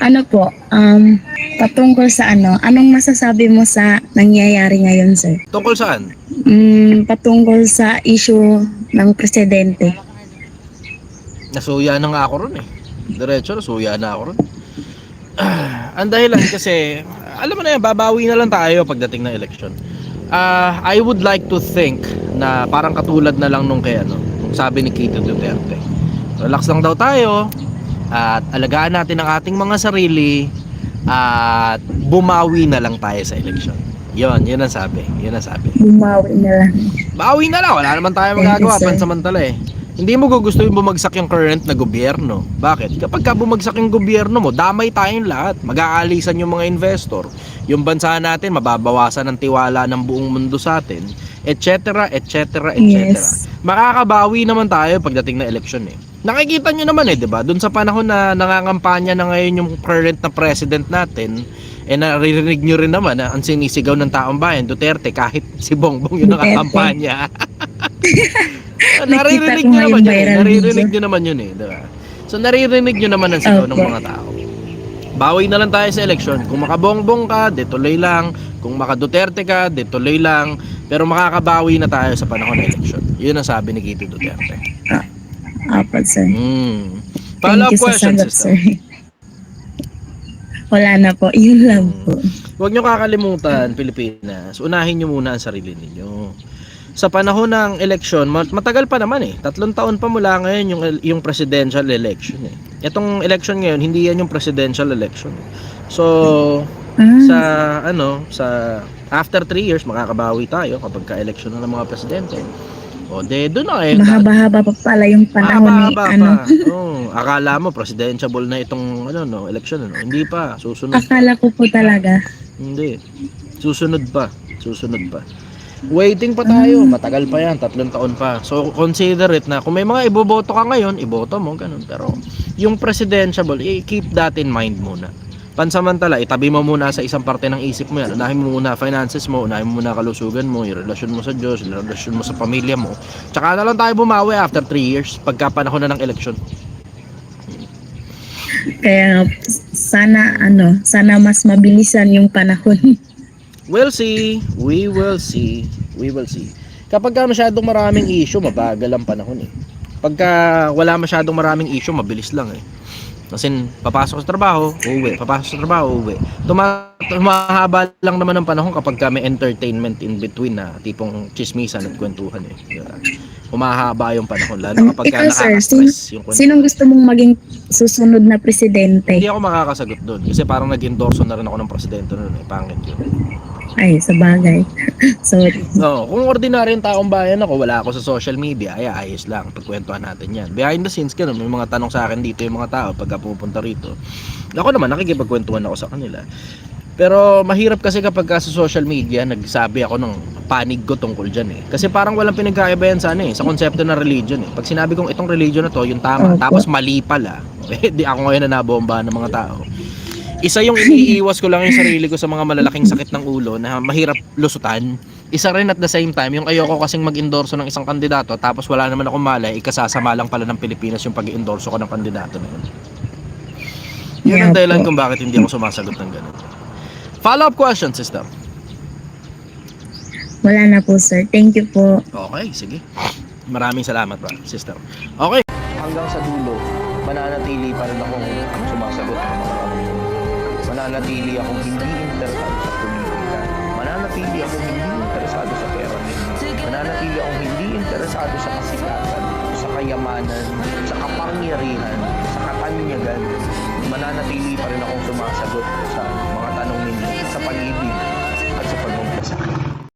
Ano po, um, patungkol sa ano, anong masasabi mo sa nangyayari ngayon, sir? Tungkol saan? Mm, patungkol sa issue ng presidente. Nasuya na nga ako ron eh. Diretso, nasuya na ako ron. ang dahilan kasi, alam mo na yan, babawi na lang tayo pagdating ng election. Ah, I would like to think na parang katulad na lang nung kay ano, nung sabi ni Kito Duterte. Relax lang daw tayo at alagaan natin ang ating mga sarili at bumawi na lang tayo sa election. Yon, yun ang sabi. Yun ang sabi. Bumawi na lang. Bawi na lang, wala naman tayo magagawa pansamantala eh. Hindi mo gugustuhin bumagsak yung current na gobyerno. Bakit? Kapag ka bumagsak yung gobyerno mo, damay tayong lahat. Mag-aalisan yung mga investor. Yung bansa natin, mababawasan ng tiwala ng buong mundo sa atin, etc., etc., etc. Yes. Makakabawi naman tayo pagdating na election eh. Nakikita nyo naman eh, di ba? Doon sa panahon na nangangampanya na ngayon yung current na president natin, eh naririnig nyo rin naman na ang sinisigaw ng taong bayan, Duterte, kahit si Bongbong yung nakakampanya. Naririnig nyo naman yun eh. Naririnig nyo naman yun eh. Diba? So naririnig nyo naman ang sigaw ng Opo. mga tao. Bawi na lang tayo sa election. Kung makabongbong ka, de tuloy lang. Kung makaduterte ka, de tuloy lang. Pero makakabawi na tayo sa panahon ng election. Yun ang sabi ni Kito Duterte. Apat, sir. Mm. Thank Follow-up you sa question, sagot, sister. sir. Wala na po. Yun lang po. Huwag nyo kakalimutan, Pilipinas, unahin nyo muna ang sarili ninyo. Sa panahon ng election, mat- matagal pa naman eh. Tatlong taon pa mula ngayon yung, yung presidential election eh. Itong election ngayon, hindi yan yung presidential election. So, Ah, sa ano, sa after 3 years, makakabawi tayo kapag ka-election na ng mga presidente. O, de, doon na eh. mahaba-haba pa pala yung panahon ni ano. pa. Oh, akala mo presidential na itong ano no, election ano. Hindi pa, susunod. Akala ko po talaga. Hindi. Susunod pa. Susunod pa. Waiting pa tayo. Matagal pa yan. Tatlong taon pa. So, consider it na kung may mga iboboto ka ngayon, iboto mo. Ganun. Pero, yung presidential, i-keep that in mind muna. Pansamantala, itabi mo muna sa isang parte ng isip mo yan. Unahin mo muna finances mo, unahin mo muna kalusugan mo, yung relasyon mo sa Diyos, yung relasyon mo sa pamilya mo. Tsaka na lang tayo bumawi after 3 years, pagka panahon na ng election. Kaya sana ano, sana mas mabilisan yung panahon. We'll see. We will see. We will see. Kapag ka masyadong maraming issue, mabagal ang panahon eh. Pagka wala masyadong maraming issue, mabilis lang eh. Kasi papasok sa trabaho, uuwi. Papasok sa trabaho, uuwi. Tuma tumahaba lang naman ang panahon kapag ka may entertainment in between na tipong chismisan at kwentuhan eh. Humahaba yung panahon. Lalo Um, kapag ka ikaw, sir, nakaka-stress yung kwentuhan. Sinong gusto mong maging susunod na presidente? Hindi ako makakasagot doon. Kasi parang nag-endorso na rin ako ng presidente noon eh. Pangit yun. Ay, sa bagay. Sorry. No, kung ordinaryong taong bayan ako, wala ako sa social media, ay ayos lang, pagkwentuhan natin yan. Behind the scenes, ganun, may mga tanong sa akin dito yung mga tao pagka pupunta rito. Ako naman, nakikipagkwentuhan ako sa kanila. Pero mahirap kasi kapag ka sa social media, nagsabi ako ng panig ko tungkol dyan eh. Kasi parang walang pinagkaiba yan sa ano eh, sa konsepto ng religion eh. Pag sinabi kong itong religion na to, yung tama, Opo. tapos mali pala, eh, di ako ngayon na nabomba ng mga tao. Isa yung iniiwas ko lang yung sarili ko sa mga malalaking sakit ng ulo na mahirap lusutan. Isa rin at the same time, yung ayoko kasing mag-endorso ng isang kandidato tapos wala naman akong malay, ikasasama lang pala ng Pilipinas yung pag-endorso ko ng kandidato na yun. Yun ang dahilan kung bakit hindi ako sumasagot ng ganun. Follow-up question, sister. Wala na po, sir. Thank you po. Okay, sige. Maraming salamat, bro, sister. Okay. Hanggang sa dulo, mananatili pa rin akong sumasagot ng mga tanong. Mananatili akong hindi interesado sa politika. Mananatili akong hindi interesado sa pera. Mananatili akong hindi interesado sa kasikatan, sa kayamanan, sa kapangyarihan, sa katanyagan. Mananatili pa rin akong sumasagot